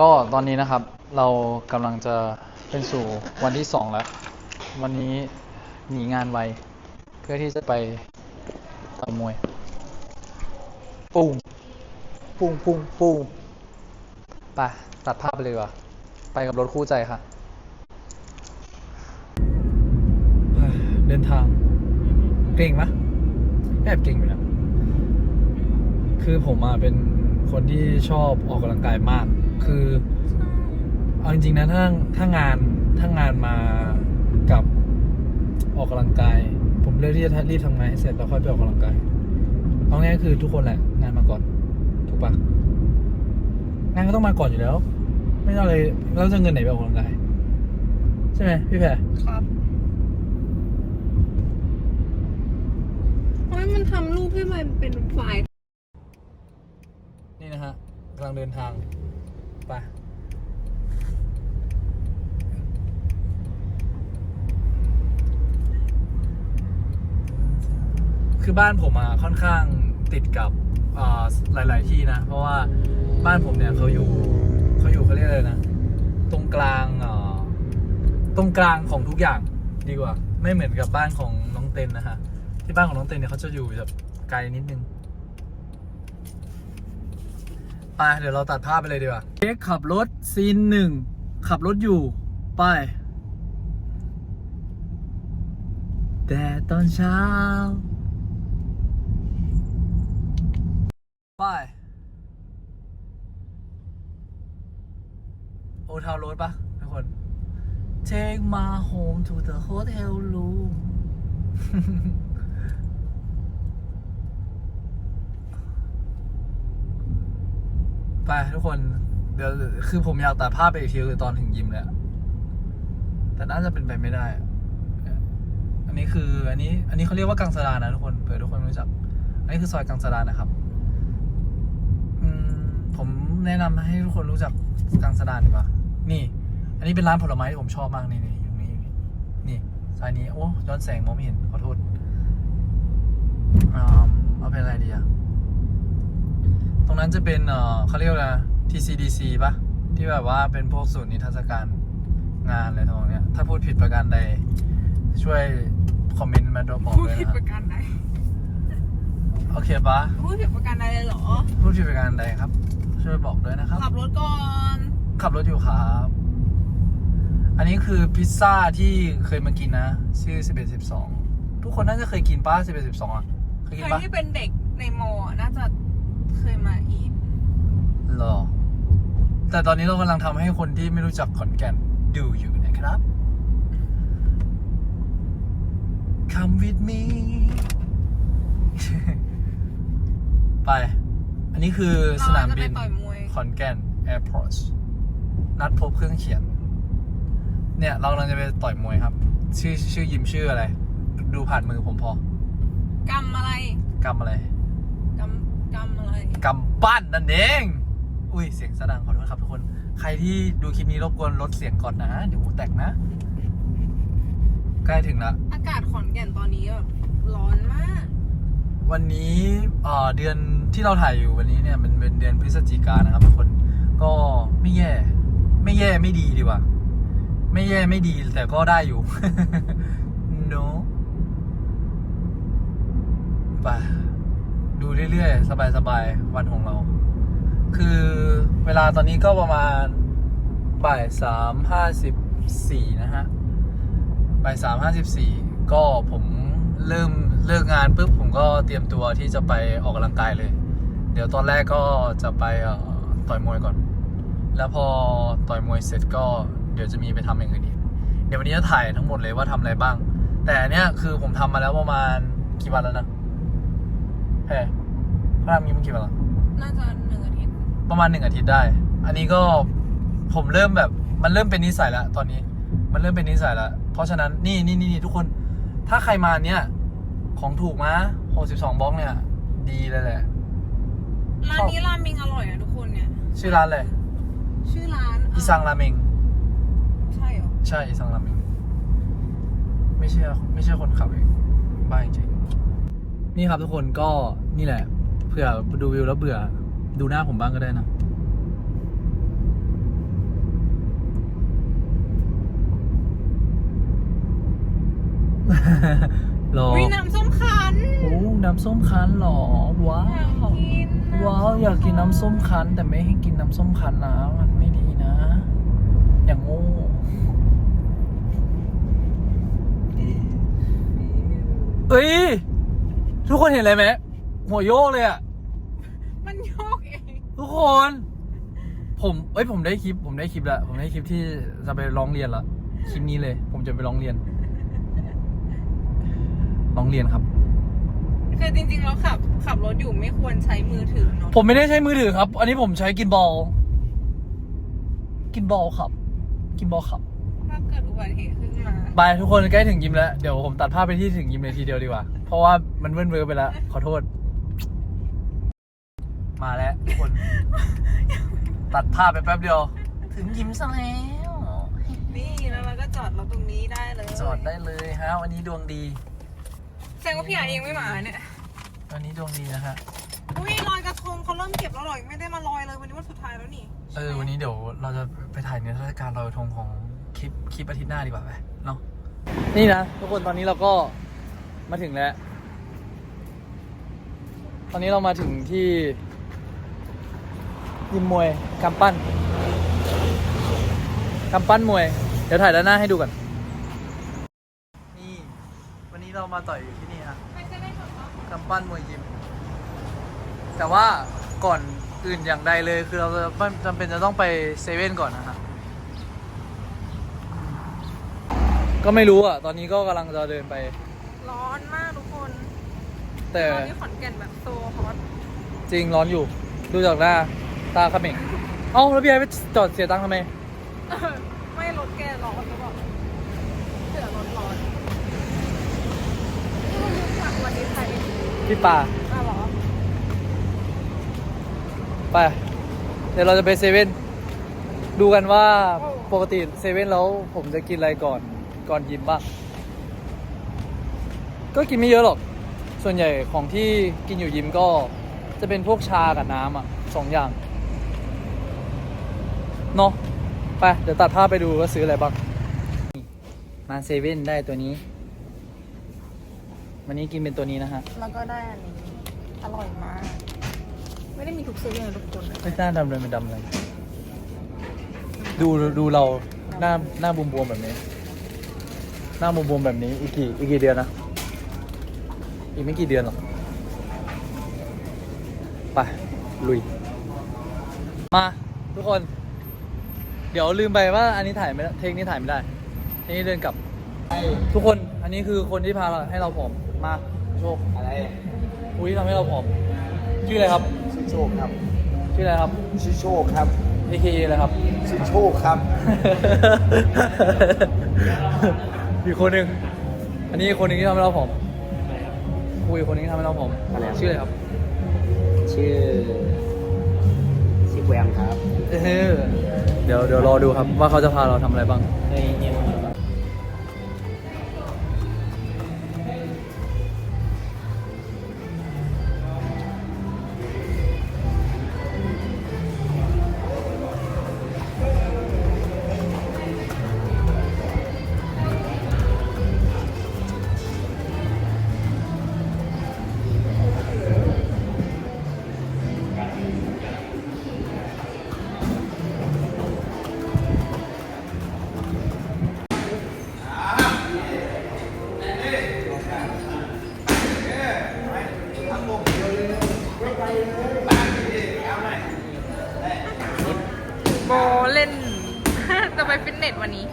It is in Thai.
ก็ตอนนี้นะครับเรากำลังจะเป็นสู่วันที่สองแล้ว วันนี้หนีงานไว เพื่อที่จะไปต่อยมวย ปุ้งปุ้งปุ้งปุ้งไปตัดภาพไปเลยดีกว่ะ ไปกับรถคู่ใจค่ะ เดินทาง เก่งปะแอบเก่งอยู่นะคือผมอะเป็นคนที่ชอบออกกำลังกายมาก คือเอาจริงๆนะถ้าถ้างานถ้างานมากับออกกำลังกาย ผมเลือกที่จะรีบทำงานให้เสร็จแล้วค่อยไปออกกำลังกายเอาง่ายๆคือทุกคนแหละ งานมาก่อน ถูกปะงานก็ต้องมาก่อนอยู่แล้ว ไม่ต้องเลยเราจะเงินไหนไปออกกำลังกายใช่ไหมพี่แพรครับเพราะมันทำรูปให้มันเป็นไฟล์นี่นะฮะกำลังเดินทาง ไปคือบ้านผมอะค่อนข้างติดกับหลาย ๆ ที่นะ เพราะว่าบ้านผมเนี่ยเขาอยู่เขาอยู่เขาเรียกอะไรนะ ตรงกลางตรงกลางของทุกอย่างดีกว่า ไม่เหมือนกับบ้านของน้องเต็นนะฮะที่บ้านของน้องเต็นเนี่ยเขาจะอยู่แบบไกลนิดนึง ไปเดี๋ยวเราตัดภาพไปเลยดีกว่าเอ็กขับรถซีนหนึ่งขับรถอยู่ ไป แต่ตอนเช้า ไป โอทาวโรดปะทุกคน Take my home to the hotel room ไปทุกคนเดี๋ยวคือผมอยากตัดภาพไปอีกทีคือตอนถึงยิมเลยแต่น่าจะเป็นไปไม่ได้ อันนี้คือ อันนี้ อันนี้เขาเรียกว่ากังสดานนะทุกคนเผื่อทุกคนรู้จัก อันนี้คือซอยกังสดานนะครับผมแนะนำให้ทุกคนรู้จักกังสดานดีกว่า นี่ อันนี้เป็นร้านผลไม้ที่ผมชอบมากนี่นี่อยู่นี่นี่นี่ซอยนี้โอ้ย้อนแสงมองไม่เห็นขอโทษอ่าเอาเป็นอะไรดี นั้นจะเป็นเอ่อเขาเรียกว่าอะไรนะ TCDC ปะที่แบบว่าเป็นพวกศูนย์นิทรรศการงานอะไรทำนองเนี้ย ถ้าพูดผิดประการใด ช่วยคอมเมนต์มาดูบอกพูดด้วยผิดนะประการใดโอเคปะพูดผิดประการใดเลยเหรอ พูดผิดประการใดครับ ช่วยบอกด้วยนะครับ ขับรถก่อน ขับรถอยู่ครับ อันนี้คือพิซซ่าที่เคยมากินนะ ชื่อ 1112 ทุกคนน่าจะเคยกินป้า1112อะ เคยใคกิรนปะที่เป็นเด็กในมอน่าจะ เคยมาอีกหรอ แต่ตอนนี้เรากำลังทำให้คนที่ไม่รู้จักขอนแก่นดูอยู่นะครับ Come with me ไป อันนี้คือสนามบิน เราจะไปต่อยมวยขอนแก่น Airport นัดพบเครื่องเขียน เนี่ย เรากำลังจะไปต่อยมวยครับ ชื่อชื่อยิมชื่ออะไร ดูผ่านมือผมพอกรรมอะไรกำอะไรกรรม กรรมอะไรกำปั้นนั่นเอง อุ้ยเสียงสะดังขอโทษครับทุกคน ใครที่ดูคลิปนี้รบกวนลดเสียงก่อนนะ เดี๋ยวหูแตกนะ ใกล้ถึงละ อากาศขอนแก่นตอนนี้แบบร้อนมาก วันนี้เอ่อเดือนที่เราถ่ายอยู่วันนี้เนี่ยมันเป็นเดือนพฤศจิกายนนะครับทุกคน ก็ไม่แย่ ไม่แย่ไม่ดีดีกว่า ไม่แย่ไม่ดีแต่ก็ได้อยู่ no ไปดู เรื่อยๆ สบายๆ วันของเรา คือเวลาตอนนี้ก็ประมาณบ่ายสามห้าสิบสี่นะฮะบ่ายสามห้าสิบสี่ก็ผมเริ่มเลิกงานปุ๊บผมก็เตรียมตัวที่จะไปออกกำลังกายเลย เดี๋ยวตอนแรกก็จะไปต่อยมวยก่อน แล้วพอต่อยมวยเสร็จก็เดี๋ยวจะมีไปทำอย่างอื่นอีกเดี๋ยววันนี้จะถ่ายทั้งหมดเลยว่าทำอะไรบ้าง แต่เนี้ยคือผมทำมาแล้วประมาณกี่วันแล้วนะเฮ้ยพระทำนี้มันกี่วันล้วน่าจะหนึ่งอาทิตย์ประมาณหนึ่งอาทิตย์ได้ อันนี้ก็ผมเริ่มแบบมันเริ่มเป็นนิสัยแล้วตอนนี้ มันเริ่มเป็นนิสัยแล้วเพราะฉะนั้นนี่นี่นี่นทุกคน ถ้าใครมาเนี่ยของถูกมา62บสองบล็อกเนี่ย ดีเลยแหละ ร้านนี้ราเมงอร่อยนะทุกคนเนี่ย ชื่อร้านอะไรชื่อร้านอีซังราเมงใช่เหรอ ใช่อีซังราเมงไม่เชื่อไม่เชื่อคนขับเองบ้าจริงนี่ครับทุกคนก็นี่แหละ เผื่อดูวิวแล้วเบื่อ ดูหน้าผมบ้างก็ได้นะ หรอวิน้ำส้มคั้นโอ้น้ำส้มคั้นหรอ ว้าอยากว กินน้ำว้าวอยากกินน้ำส้มคั้น แต่ไม่ให้กินน้ำส้มคั้นนะมันไม่ดีนะ อย่างโง่เอ้ย ทุกคนเห็นอะไรไหม หัวโยกเลยอะมันโยกเอง ทุกคน ผมเอ้ยผมได้คลิป ผมได้คลิปแล้วผมได้คลิปที่จะไปร้องเรียนละคลิปนี้เลย ผมจะไปร้องเรียนร้องเรียนครับ คือจริงๆเราขับ ขับรถอยู่ไม่ควรใช้มือถือเนาะผมไม่ได้ใช้มือถือครับ อันนี้ผมใช้กินบอลกินบอลครับ กินบอลครับ ถ้าเกิดอุบัติเหตุขึ้นมาไปทุกคนใกล้ถึงยิมแล้ว เดี๋ยวผมตัดภาพไปที่ถึงยิมเลยทีเดียวดีกว่า เพราะว่ามันเวิ้นเวอร์ไปแล้ว ขอโทษ มาแล้วทุกคน ตัดภาพไปแป๊บเดียว ถึงยิมซะแล้ว นี่แล้วเราก็จอดรถตรงนี้ได้เลยจอดได้เลยฮะ วันนี้ดวงดี แสดงว่าพี่อาเองไม่มาเนี่ย วันนี้ดวงดีนะฮะอุ้ยลอยกระทงเขาเริ่มเก็บแล้วเหรอยังไม่ได้มาลอยเลยวันนี้วันสุดท้ายแล้วนี่ เออ วันนี้เดี๋ยวเราจะไปถ่ายในเทศกาลลอยกระทงของคลิปคลิปอาทิตย์หน้าดีกว่าไหมเนาะ นี่นะทุกคนตอนนี้เราก็มาถึงแล้ว ตอนนี้เรามาถึงที่ ยิมมวยกำปั้นกำปั้นมวย เดี๋ยวถ่ายด้านหน้าให้ดูก่อนนี่วันนี้เรามาต่อยอยู่ที่นี่ฮะไม่ใช่ได้หรอกกำปั้นมวยยิม แต่ว่าก่อนอื่นอย่างใดเลยคือเราจะไม่จำเป็นจะต้องไปเซเว่นก่อนนะฮะก็ไม่รู้อะ ตอนนี้ก็กำลังจะเดินไป ร้อนมากทุกคน แต่ตอนนี้ขอนแก่นแบบโซฮอตจริงร้อนอยู่ ดูจากหน้า ตาเขม่งเอ้าแล้วพี่ไอ้ไปจอดเสียตังค์ทำไม ไม่รถแกร้อนหรือเปล่าเสือรถร้อนนี่มันยุคจากวันนี้ไทยพี่ป่าอะเหรอไป เดี๋ยวเราจะไปเซเว่นดูกันว่าปกติเซเว่นแล้วผมจะกินอะไรก่อนก่อนยิมบ้างก็กินไม่เยอะหรอก ส่วนใหญ่ของที่กินอยู่ยิมก็จะเป็นพวกชากับน้ำอะสองอย่าง เนาะไปเดี๋ยวตัดภาพไปดูว่าซื้ออะไรบ้าง มาเซเว่นได้ตัวนี้ วันนี้กินเป็นตัวนี้นะฮะ แล้วก็ได้อันนี้ อร่อยมาก ไม่ได้มีทุกเซเว่นนะทุกคนไม่น่าดำเลยมันดำเลย ดูดูเราหน้าหน้าบวมๆแบบนี้ หน้าบวมๆแบบนี้อีกกี่อีกกี่เดือนนะ อีกไม่กี่เดือนหรอกไปลุย มาทุกคน เดี๋ยวลืมไปว่าอันนี้ถ่ายไม่ได้เทคนี้ถ่ายไม่ได้เทคนี้เดินกลับ ทุกคนอันนี้คือคนที่พาเราให้เราผอมมาโชคอะไรอุ้ยทำให้เราผอมชื่ออะไรครับชื่อโชคครับ ชื่ออะไรครับชื่อโชคครับ AKA อะไรครับชื่อโชคครับ อีกคนหนึ่งอันนี้อีกคนหนึ่งที่ทำให้เราผอมคุยอีกคนหนึงที่ทำให้เราผอมอะไรครับ ชื่ออะไรครับ ชื่อชื่อแวมครับเออ เดี๋ยวเดี๋ยวรอดูครับว่าเขาจะพาเราทำอะไรบ้าง เฮ้ย วันนี้